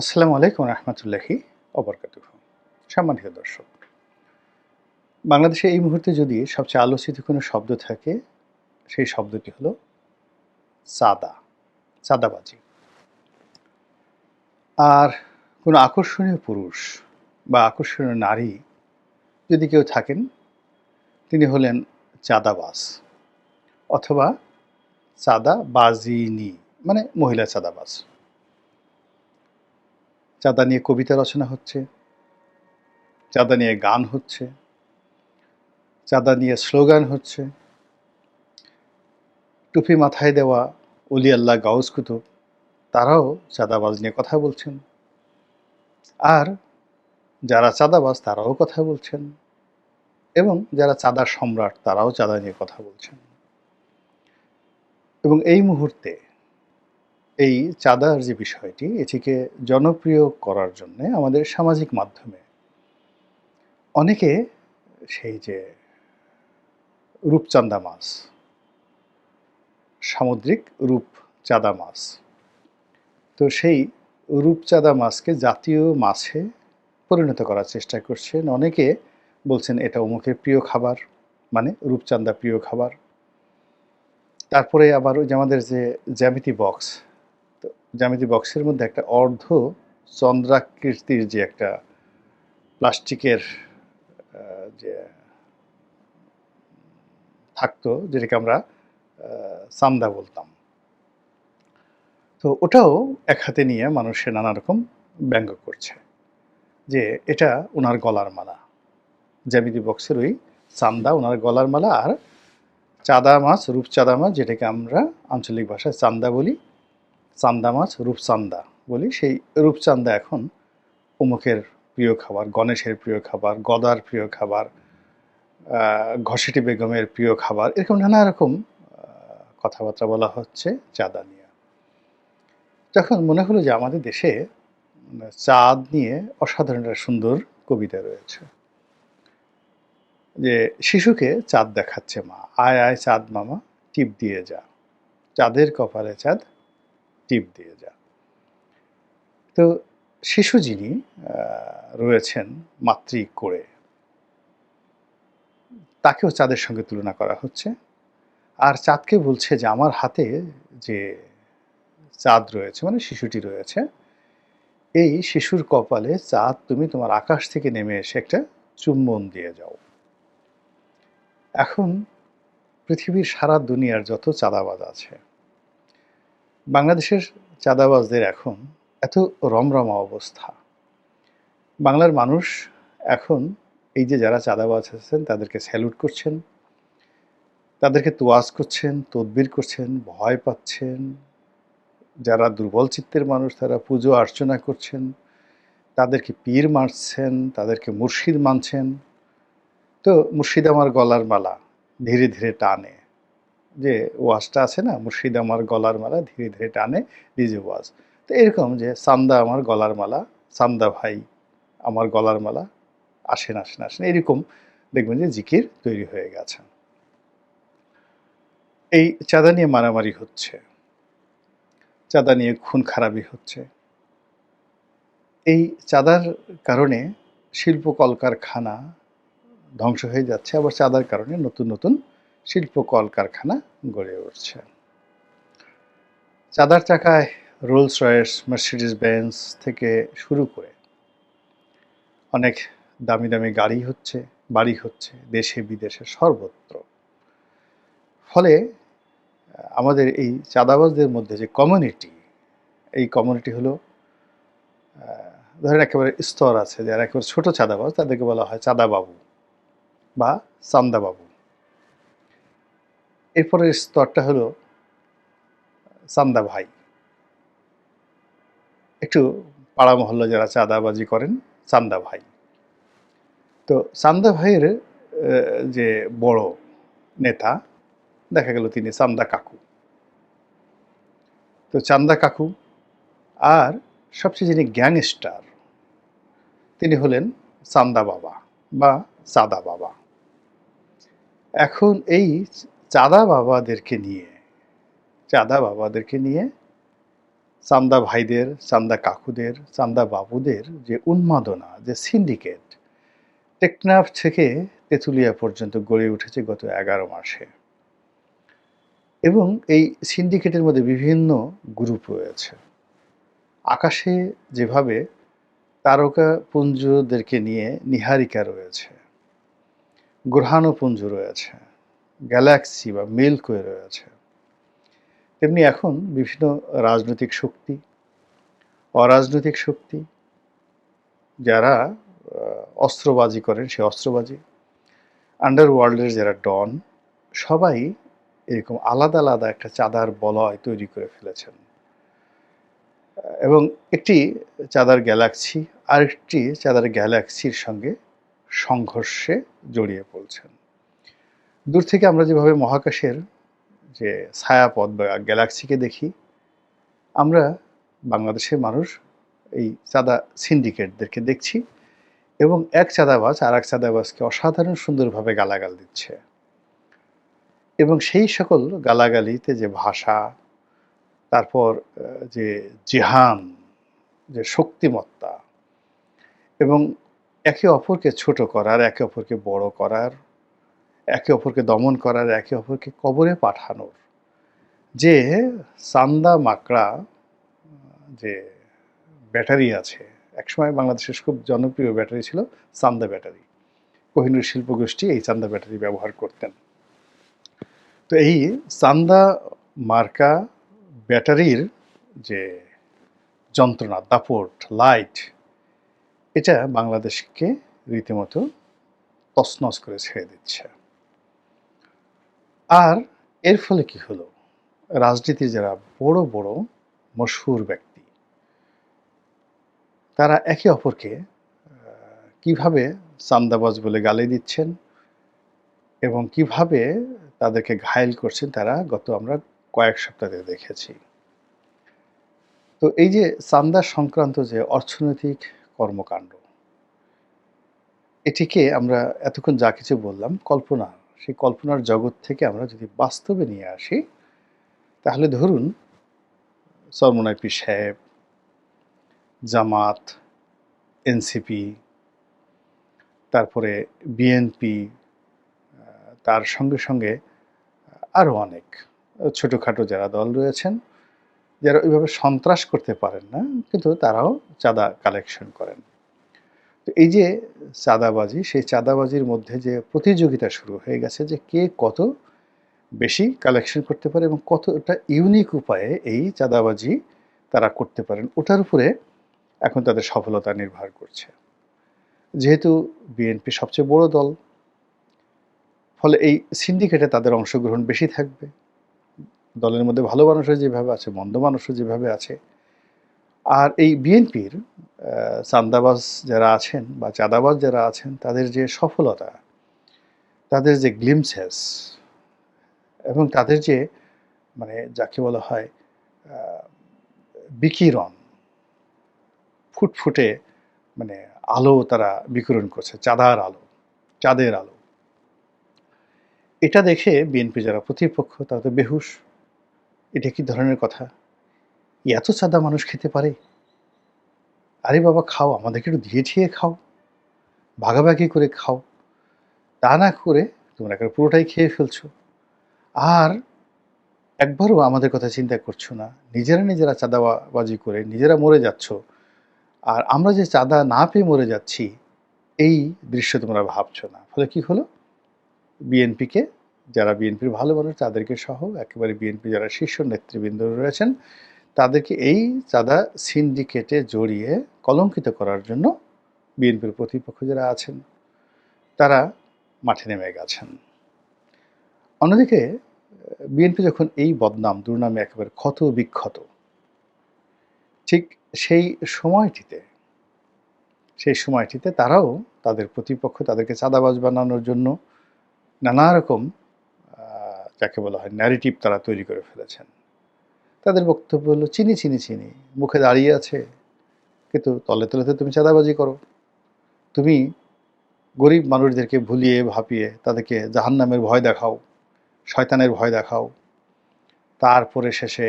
আসসালামু আলাইকুম রহমতুল্লাহি অবরকাতুহ। সম্মানিত দর্শক, বাংলাদেশে এই মুহূর্তে যদি সবচেয়ে আলোচিত কোনো শব্দ থাকে, সেই শব্দটি হলো চাঁদা চাঁদাবাজি আর কোনো আকর্ষণীয় পুরুষ বা আকর্ষণীয় নারী যদি কেউ থাকেন, তিনি হলেন চাঁদাবাজ অথবা চাঁদাবাজিনী মানে মহিলা চাঁদাবাজ। চাঁদা নিয়ে কবিতা রচনা হচ্ছে, চাঁদা নিয়ে গান হচ্ছে, চাঁদা নিয়ে স্লোগান হচ্ছে। টুপি মাথায় দেওয়া অলি আল্লাহ গাউস কুতুব, তারাও চাঁদাবাজ নিয়ে কথা বলছেন। আর যারা চাঁদাবাজ, তারাও কথা বলছেন। এবং যারা চাঁদা সম্রাট, তারাও চাঁদা নিয়ে কথা বলছেন। এবং এই মুহূর্তে এই চাঁদার যে বিষয়টি, এটিকে জনপ্রিয় করার জন্য আমাদের সামাজিক মাধ্যমে অনেকে সেই যে রূপচাঁদা মাছ, সামুদ্রিক রূপচাঁদা মাছ, তো সেই রূপচাঁদা মাছকে জাতীয় মাছে পরিণত করার চেষ্টা করছেন। অনেকে বলছেন এটা অমুকের প্রিয় খাবার মানে রূপচাঁদা প্রিয় খাবার। তারপরে আবার ওই যে আমাদের যে জ্যামিতি বক্স জ্যামিতি বক্সের মধ্যে একটা অর্ধ চন্দ্রাকৃতির যে একটা প্লাস্টিকের যে থাকতো, যেটাকে আমরা চান্দা বলতাম। তো ওটাও এক হাতে নিয়ে মানুষের নানা রকম ব্যঙ্গ করছে যে এটা ওনার গলার মালা। জ্যামিতি বক্সের ওই চান্দা ওনার গলার মালা আর চাঁদা মাছ রূপচাঁদা মাছ, যেটাকে আমরা আঞ্চলিক ভাষায় চান্দা বলি চান্দা মাছ, রূপচান্দা বলি। সেই রূপচান্দা এখন অমুকের প্রিয় খাবার, গণেশের প্রিয় খাবার, গদার প্রিয় খাবার ঘসেটি বেগমের প্রিয় খাবার, এরকম নানা রকম কথাবার্তা বলা হচ্ছে চাঁদা নিয়ে। যখন মনে হলো যে আমাদের দেশে চাঁদ নিয়ে অসাধারণ একটা সুন্দর কবিতা রয়েছে। যে শিশুকে চাঁদ দেখাচ্ছে মা, আয় আয়, চাঁদ মামা, টিপ দিয়ে যা। চাঁদের কপালে চাঁদ টিপ দিয়ে যা তো শিশু যিনি রয়েছেন মাতৃ করে। তাকেও চাঁদের সঙ্গে তুলনা করা হচ্ছে। আর চাঁদকে বলছে যে, আমার হাতে যে চাঁদ রয়েছে মানে শিশুটি রয়েছে, এই শিশুর কপালে চাঁদ তুমি তোমার আকাশ থেকে নেমে এসে একটা চুম্বন দিয়ে যাও। এখন পৃথিবীর সারা দুনিয়ার যত চাঁদাবাজ আছে বাংলাদেশের চাঁদাবাজদের এখন এত রমরমা অবস্থা। বাংলার মানুষ এখন এই যে যারা চাঁদাবাজ আছেন, তাদেরকে স্যালুট করছেন, তাদেরকে তোয়াজ করছেন, তদবির করছেন, ভয় পাচ্ছেন। যারা দুর্বল চিত্তের মানুষ, তারা পুজো অর্চনা করছেন, তাদেরকে পীর মারছেন, তাদেরকে মুর্শিদ মানছেন। তো মুর্শিদ আমার গলার মালা ধীরে ধীরে টানে। যে ওয়াজটা আছে না, মুর্শিদ আমার গলার মালা, ধীরে ধীরে টানে ডিজে ওয়াজ। তো এরকম যে সান্দা আমার গলার মালা, সান্দা ভাই আমার গলার মালা, আসেন আসেন আসেন, এরকম দেখবেন যে জিকির তৈরি হয়ে গেছে। এই চাঁদা নিয়ে মারামারি হচ্ছে, চাঁদা নিয়ে খুন খারাপি হচ্ছে। এই চাঁদার কারণে শিল্প কলকারখানা ধ্বংস হয়ে যাচ্ছে, আবার চাঁদার কারণে নতুন নতুন শিল্প কলকারখানা গড়ে উঠছে। চাঁদার চাকায় রোলস রয়েস মার্সিডিস বেঞ্চ থেকে শুরু করে অনেক দামি দামি গাড়ি হচ্ছে, বাড়ি হচ্ছে, দেশে বিদেশে সর্বত্র। ফলে আমাদের এই চাঁদাবাজদের মধ্যে যে কমিউনিটি এই কমিউনিটি হলো ধরেন একেবারে স্তর আছে, যারা একেবারে ছোট চাঁদাবাজ, তাদেরকে বলা হয় চাঁদাবাবু বা চান্দাবাবু। এরপরের স্তরটা হলো চান্দা ভাই একটু পাড়া মহল্লা যারা চাঁদাবাজি করেন চান্দা ভাই তো চান্দা ভাইয়ের যে বড় নেতা, দেখা গেল তিনি চান্দা কাকু। তো চান্দা কাকু আর সবচেয়ে যিনি গ্যাংস্টার, তিনি হলেন চান্দা বাবা বা চাঁদা বাবা। এখন এই চাঁদা বাবাদেরকে নিয়ে, চাঁদা বাবাদেরকে নিয়ে চান্দা ভাইদের, চান্দা কাকুদের, চান্দা বাবুদের যে উন্মাদনা, যে সিন্ডিকেট টেকনাফ থেকে তেঁতুলিয়া পর্যন্ত গড়ে উঠেছে গত এগারো মাসে। এবং এই সিন্ডিকেটের মধ্যে বিভিন্ন গ্রুপ রয়েছে। আকাশে যেভাবে তারকা পুঞ্জদেরকে নিয়ে নিহারিকা রয়েছে, গ্রহাণুপুঞ্জ রয়েছে গ্যালাক্সি বা মিল্কওয়ে রয়েছে। তেমনি এখন বিভিন্ন রাজনৈতিক শক্তি, অরাজনৈতিক শক্তি, যারা অস্ত্রবাজি করেন সে অস্ত্রবাজি আন্ডারওয়ার্ল্ডের যারা ডন, সবাই এরকম আলাদা আলাদা একটা চাঁদার বলয় তৈরি করে ফেলেছেন। এবং একটি চাঁদার গ্যালাক্সি, আরেকটি চাঁদার গ্যালাক্সির সঙ্গে সংঘর্ষে জড়িয়ে পড়ছেন। দূর থেকে আমরা যেভাবে মহাকাশের যে ছায়াপথ বা গ্যালাক্সিকে দেখি, আমরা বাংলাদেশের মানুষ এই চাঁদা সিন্ডিকেটদেরকে দেখছি এবং এক চাঁদাবাজ আর এক চাঁদাবাজকে অসাধারণ সুন্দরভাবে গালাগাল দিচ্ছে। এবং সেই সকল গালাগালিতে যে ভাষা, তারপর যে জেহান, যে শক্তিমত্তা এবং একে অপরকে ছোট করার, একে অপরকে বড় করার একে অপরকে দমন করার, একে অপরকে কবরে পাঠানোর। যে সান্দা মাকড়া, যে ব্যাটারি আছে, একসময় বাংলাদেশের খুব জনপ্রিয় ব্যাটারি ছিল চান্দা ব্যাটারি। কোহিনুর শিল্পগোষ্ঠী এই চান্দা ব্যাটারি ব্যবহার করতেন। তো এই চান্দা মার্কা ব্যাটারির যে যন্ত্রণা, দাপট, লাইট, এটা বাংলাদেশকে রীতিমতো তছনছ করে ছেড়ে দিচ্ছে। আর এর ফলে কি হলো? রাজনীতির যারা বড় বড়, মশহুর ব্যক্তি, তারা একে অপরকে কীভাবে চান্দাবাজ বলে গালি দিচ্ছেন এবং কীভাবে তাদেরকে ঘায়েল করছেন, তারা গত আমরা কয়েক সপ্তাহ দেখেছি। তো এই যে চান্দা সংক্রান্ত যে অর্থনৈতিক কর্মকাণ্ড, এটিকে আমরা এতক্ষণ যা কিছু বললাম, কল্পনা সেই কল্পনার জগৎ থেকে আমরা যদি বাস্তবে নিয়ে আসি, তাহলে ধরুন, সরমনাই পীর সাহেব, জামাত, এনসিপি, তারপরে বিএনপি, তার সঙ্গে সঙ্গে আরও অনেক ছোটোখাটো যারা দল রয়েছেন, যারা ওইভাবে সন্ত্রাস করতে পারেন না, কিন্তু তারাও চাঁদা কালেকশন করেন। তো এই যে চাঁদাবাজি, সেই চাঁদাবাজির মধ্যে যে প্রতিযোগিতা শুরু হয়ে গেছে যে কে কত বেশি কালেকশন করতে পারে এবং কতটা ইউনিক উপায়ে এই চাঁদাবাজি তারা করতে পারেন, ওটার উপরে এখন তাদের সফলতা নির্ভর করছে। যেহেতু বিএনপি সবচেয়ে বড় দল, ফলে এই সিন্ডিকেটে তাদের অংশগ্রহণ বেশি থাকবে। দলের মধ্যে ভালো মানুষও যেভাবে আছে, মন্দ মানুষও যেভাবে আছে আর এই বিএনপির চান্দাবাজ যারা আছেন বা চাঁদাবাজ যারা আছেন, তাদের যে সফলতা, তাদের যে গ্লিমসেস এবং তাদের যে মানে যাকে বলা হয় বিকিরণ, ফুটফুটে মানে আলো তারা বিকিরণ করছে, চাঁদার আলো, চাঁদের আলো। এটা দেখে বিএনপি যারা প্রতিপক্ষ, তারা তো বেহুশ। এটা কি ধরনের কথা? এত চাঁদা মানুষ খেতে পারে? আরে বাবা, খাও, আমাদেরকে একটু দিয়ে ঠিয়ে খাও। ভাগাভাগি করে খাও। তা না করে তোমরা একেবারে পুরোটাই খেয়ে ফেলছো। আর একবারও আমাদের কথা চিন্তা করছ না। নিজেরা নিজেরা চাঁদাবাজি করে নিজেরা মরে যাচ্ছ। আর আমরা যে চাঁদা না পেয়ে মরে যাচ্ছি, এই দৃশ্য তোমরা ভাবছ না। ফলে কি হলো? বিএনপিকে, যারা বিএনপির ভালো মানুষ, তাদেরকে সহ একেবারে বিএনপি যারা শীর্ষ নেতৃবৃন্দ রয়েছেন তাদেরকে এই চাঁদা সিন্ডিকেটে জড়িয়ে কলঙ্কিত করার জন্য বিএনপির প্রতিপক্ষ যারা আছেন, তারা মাঠে নেমে গেছেন। অন্যদিকে, বিএনপি যখন এই বদনাম, দুর্নামে একেবারে ক্ষত বিক্ষত, ঠিক সেই সময়টিতে সেই সময়টিতে তারাও তাদের প্রতিপক্ষ তাদেরকে চাঁদাবাজ বানানোর জন্য নানা রকম যাকে বলা হয় ন্যারেটিভ তারা তৈরি করে ফেলেছেন। তাদের বক্তব্য হলো, চিনি চিনি চিনি, মুখে দাঁড়িয়ে আছে, কিন্তু তলে তলে তো তুমি চাঁদাবাজি করো। তুমি গরিব মানুষদেরকে ভুলিয়ে, ভাপিয়ে তাদেরকে জাহান্নামের ভয় দেখাও, শয়তানের ভয় দেখাও। তারপরে শেষে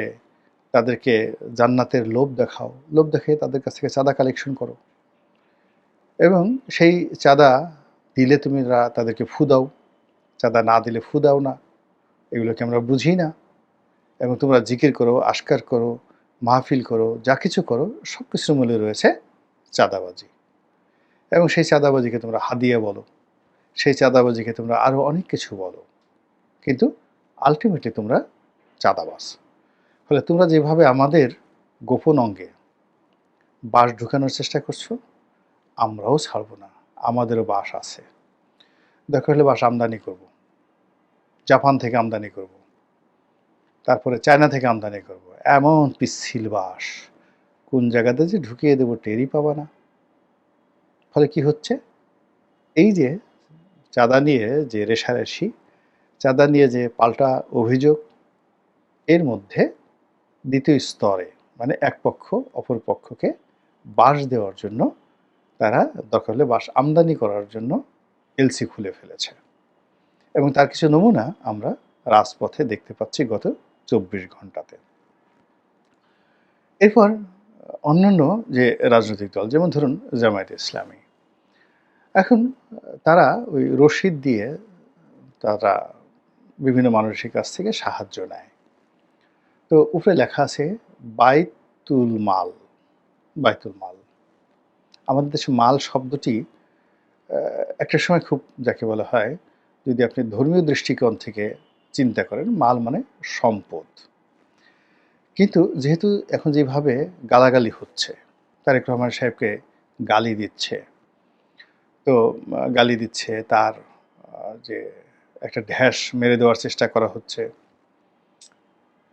তাদেরকে জান্নাতের লোভ দেখাও। লোভ দেখে তাদের কাছ থেকে চাঁদা কালেকশন করো। এবং সেই চাঁদা দিলে তুমি তাদেরকে ফু দাও। চাঁদা না দিলে ফু দাও না। এগুলোকে আমরা বুঝি না। এবং তোমরা জিকির করো আস্কার করো, মাহফিল করো, যা কিছু করো সব কিছুর মূল্যে রয়েছে চাঁদাবাজি। এবং সেই চাঁদাবাজিকে তোমরা হাদিয়া বলো, সেই চাঁদাবাজিকে তোমরা আরও অনেক কিছু বলো। কিন্তু আলটিমেটলি তোমরা চাঁদাবাজ। ফলে তোমরা যেভাবে আমাদের গোপন অঙ্গে বাস ঢুকানোর চেষ্টা করছ, আমরাও ছাড়বো না, আমাদেরও বাস আছে। দরকার হলে বাস আমদানি করব, জাপান থেকে আমদানি করব। তারপরে চায়না থেকে আমদানি করব। এমন পিচ্ছিল বাস কোন জায়গাতে যে ঢুকিয়ে দেবো টেরই পাবা না। ফলে কি হচ্ছে? এই যে চাঁদা নিয়ে যে রেশারেশি, চাঁদা নিয়ে যে পাল্টা অভিযোগ, এর মধ্যে দ্বিতীয় স্তরে মানে এক পক্ষ অপর পক্ষকে বাস দেওয়ার জন্য তারা হলে বাস আমদানি করার জন্য এলসি খুলে ফেলেছে। এবং তার কিছু নমুনা আমরা রাজপথে দেখতে পাচ্ছি গত চব্বিশ ঘন্টাতে এরপর অন্যান্য যে রাজনৈতিক দল, যেমন ধরুন জামায়াত ইসলামী, এখন তারা ওই রশিদ দিয়ে তারা বিভিন্ন মানুষের কাছ থেকে সাহায্য নেয়। তো উপরে লেখা আছে, বাইতুল মাল বাইতুল মাল। আমাদের দেশে মাল শব্দটি একটা সময় খুব যাকে বলা হয়, যদি আপনি ধর্মীয় দৃষ্টিকোণ থেকে চিন্তা করেন, মাল মানে সম্পদ। কিন্তু যেহেতু এখন যেভাবে গালাগালি হচ্ছে, তারেক রহমান সাহেবকে গালি দিচ্ছে, তো গালি দিচ্ছে, তার যে একটা ঢ্যাস মেরে দেওয়ার চেষ্টা করা হচ্ছে,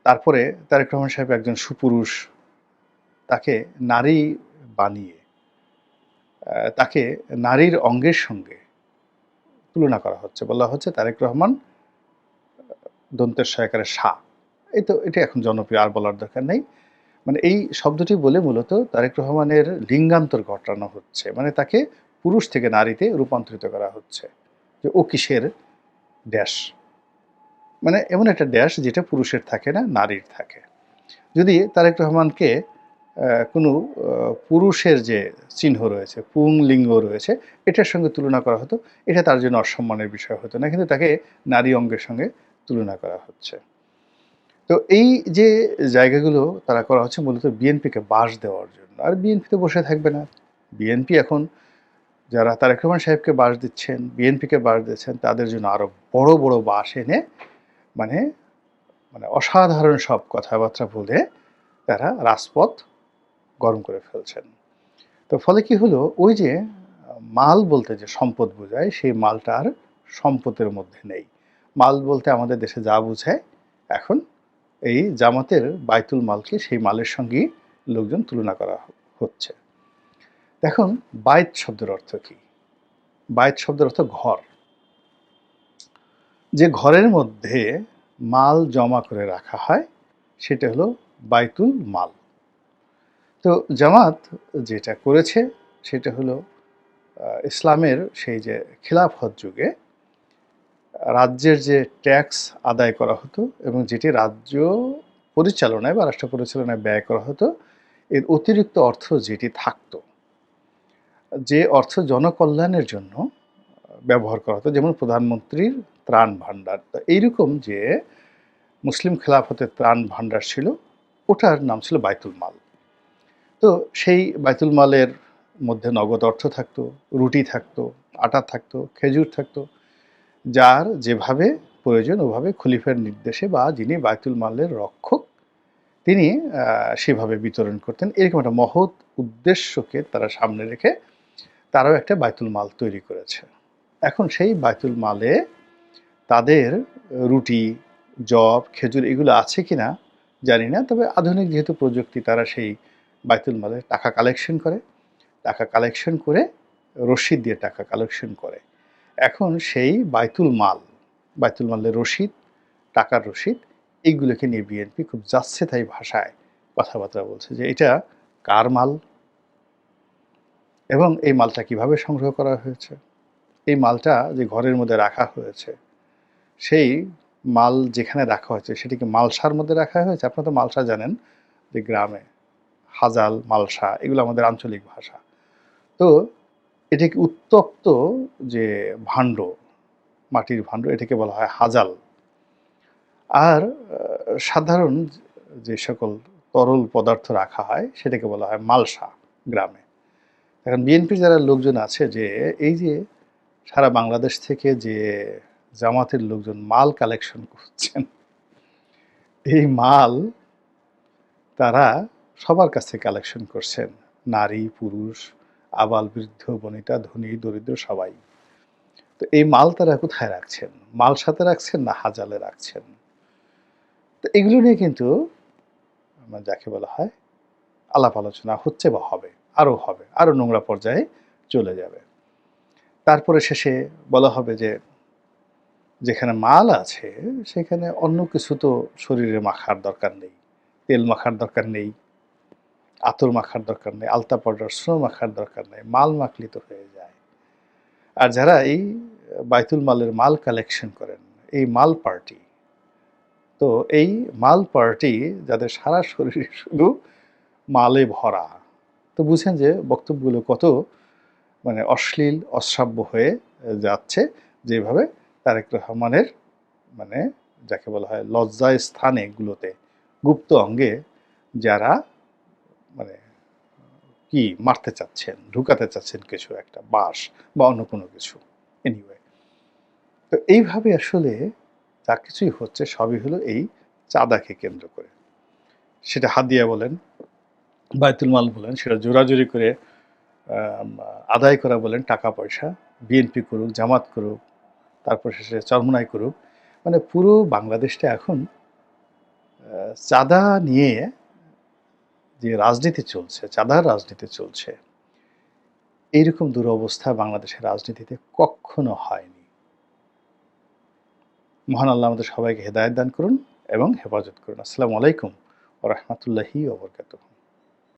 তারপরে তারেক রহমান সাহেব একজন সুপুরুষ, তাকে নারী বানিয়ে তাকে নারীর অঙ্গের সঙ্গে তুলনা করা হচ্ছে। বলা হচ্ছে তারেক রহমান দন্তের সহায়কারের সা। এই তো, এটা এখন জনপ্রিয়, আর বলার দরকার নেই। মানে এই শব্দটি বলে মূলত তারেক রহমানের লিঙ্গান্তর ঘটানো হচ্ছে। মানে তাকে পুরুষ থেকে নারীতে রূপান্তরিত করা হচ্ছে। যে ও কিসের? ড্যাশ। মানে এমন একটা ড্যাশ যেটা পুরুষের থাকে না, নারীর থাকে। যদি তারেক রহমানকে কোনো পুরুষের যে চিহ্ন রয়েছে পুংলিঙ্গ রয়েছে, এটার সঙ্গে তুলনা করা হতো, এটা তার জন্য অসম্মানের বিষয় হতো না। কিন্তু তাকে নারী অঙ্গের সঙ্গে তুলনা করা হচ্ছে। তো এই যে জায়গাগুলো তারা করা হচ্ছে মূলত বিএনপিকে বাস দেওয়ার জন্য। আর বিএনপি তো বসে থাকবে না। বিএনপি এখন যারা তারেক রহমান সাহেবকে বাস দিচ্ছেন, বিএনপিকে বাস দিচ্ছেন, তাদের জন্য আরও বড় বড় বাস এনে মানে মানে অসাধারণ সব কথাবার্তা বলে তারা রাজপথ গরম করে ফেলছেন। তো ফলে কি হলো? ওই যে মাল বলতে যে সম্পদ বোঝায়, সেই মালটা আর সম্পদের মধ্যে নেই। মাল বলতে আমাদের দেশে যা বোঝায়, এখন এই জামাতের বাইতুল মালকে সেই মালের সঙ্গেই লোকজন তুলনা করা হচ্ছে। দেখুন, বাইত শব্দের অর্থ কি? বাইত শব্দের অর্থ ঘর। যে ঘরের মধ্যে মাল জমা করে রাখা হয়, সেটা হলো বাইতুল মাল। তো জামাত যেটা করেছে, সেটা হলো ইসলামের সেই যে খিলাফত যুগে রাজ্যের যে ট্যাক্স আদায় করা হতো এবং যেটি রাজ্য পরিচালনায় বা রাষ্ট্র পরিচালনায় ব্যয় করা হতো, এর অতিরিক্ত অর্থ যেটি থাকতো, যে অর্থ জনকল্যাণের জন্য ব্যবহার করা হতো, যেমন প্রধানমন্ত্রীর ত্রাণ ভাণ্ডার। তো এইরকম যে মুসলিম খেলাফতের ত্রাণ ভাণ্ডার ছিল, ওটার নাম ছিল বাইতুল মাল। তো সেই বাইতুল মালের মধ্যে নগদ অর্থ থাকতো, রুটি থাকতো, আটা থাকতো, খেজুর থাকতো যার যেভাবে প্রয়োজন, ওভাবে খলিফের নির্দেশে বা যিনি বাইতুল মালের রক্ষক, তিনি সেভাবে বিতরণ করতেন। এরকম একটা মহৎ উদ্দেশ্যকে তারা সামনে রেখে তারাও একটা বাইতুল মাল তৈরি করেছে। এখন সেই বাইতুল মালে তাদের রুটি জব খেজুর এগুলো আছে কি না জানি না, তবে আধুনিক যেহেতু প্রযুক্তি, তারা সেই বাইতুল মালে টাকা কালেকশন করে। টাকা কালেকশন করে, রসিদ দিয়ে টাকা কালেকশন করে। এখন সেই বাইতুল মাল, বাইতুল মালের রসিদ টাকার রসিদ এইগুলোকে নিয়ে বিএনপি খুব যাচ্ছে তাই ভাষায় কথাবার্তা বলছে যে এটা কার মাল? এবং এই মালটা কীভাবে সংগ্রহ করা হয়েছে? এই মালটা যে ঘরের মধ্যে রাখা হয়েছে, সেই মাল যেখানে রাখা হয়েছে, সেটিকে মালসার মধ্যে রাখা হয়েছে? আপনারা তো মালসা জানেন যে গ্রামে হাজাল, মালসা, এগুলো আমাদের আঞ্চলিক ভাষা। তো এটাকে উত্তপ্ত যে ভাণ্ড, মাটির ভাণ্ড, এটাকে বলা হয় হাজাল। আর সাধারণ যে সকল তরল পদার্থ রাখা হয়, সেটাকে বলা হয় মালসা গ্রামে। এখন বিএনপির যারা লোকজন আছে যে, এই যে সারা বাংলাদেশ থেকে যে জামাতের লোকজন মাল কালেকশন করছেন, এই মাল তারা সবার কাছে কালেকশন করছেন। নারী, পুরুষ আবাল, বৃদ্ধ, বনিতা, ধনী, দরিদ্র সবাই। তো এই মাল তারা কোথায় রাখছেন? মাল সাথে রাখছেন না হাজালে রাখছেন? তো এগুলো নিয়ে কিন্তু যাকে বলা হয় আলাপ আলোচনা হচ্ছে বা হবে আরও হবে আরও নোংরা পর্যায়ে চলে যাবে। তারপরে শেষে বলা হবে যে, যেখানে মাল আছে, সেখানে অন্য কিছু তো শরীরে মাখার দরকার নেই, তেল মাখার দরকার নেই আতর মাখার দরকার নেই, আলতা পাউডার স্নো মাখার দরকার নেই, মাল মাখলি তো হয়ে যায়। আর যারা এই বাইতুল মালের মাল কালেকশন করেন, এই মাল পার্টি তো এই মাল পার্টি যাদের সারা শরীরে শুধু মালে ভরা, তো বুঝেন যে বক্তব্যগুলো কত মানে অশ্লীল, অশ্রাব্য হয়ে যাচ্ছে যেভাবে তারেক রহমানের মানে যাকে বলা হয় লজ্জায় স্থানে গুলোতে গুপ্ত অঙ্গে যারা মানে কি মারতে চাচ্ছেন, ঢুকাতে চাচ্ছেন কিছু একটা বাস বা অন্য কোনো কিছু এনিওয়ে তো এইভাবে আসলে যা কিছুই হচ্ছে সবই হলো এই চাঁদাকে কেন্দ্র করে। সেটা হাদিয়া বলেন বায়তুল মাল বলেন, সেটা জোরাজুরি করে আদায় করা বলেন, টাকা, পয়সা, বিএনপি করুক, জামাত করুক, তারপর শেষে চরমনাই করুক। মানে পুরো বাংলাদেশটা এখন চাঁদা নিয়ে যে রাজনীতি চলছে, চাঁদার রাজনীতি চলছে। এইরকম দুরবস্থা বাংলাদেশের রাজনীতিতে কখনো হয়নি। মহান আল্লাহ আমাদের সবাইকে হেদায়ত দান করুন এবং হেফাজত করুন। আসসালামু আলাইকুম ও রহমতুল্লাহি ওবরকাতুহ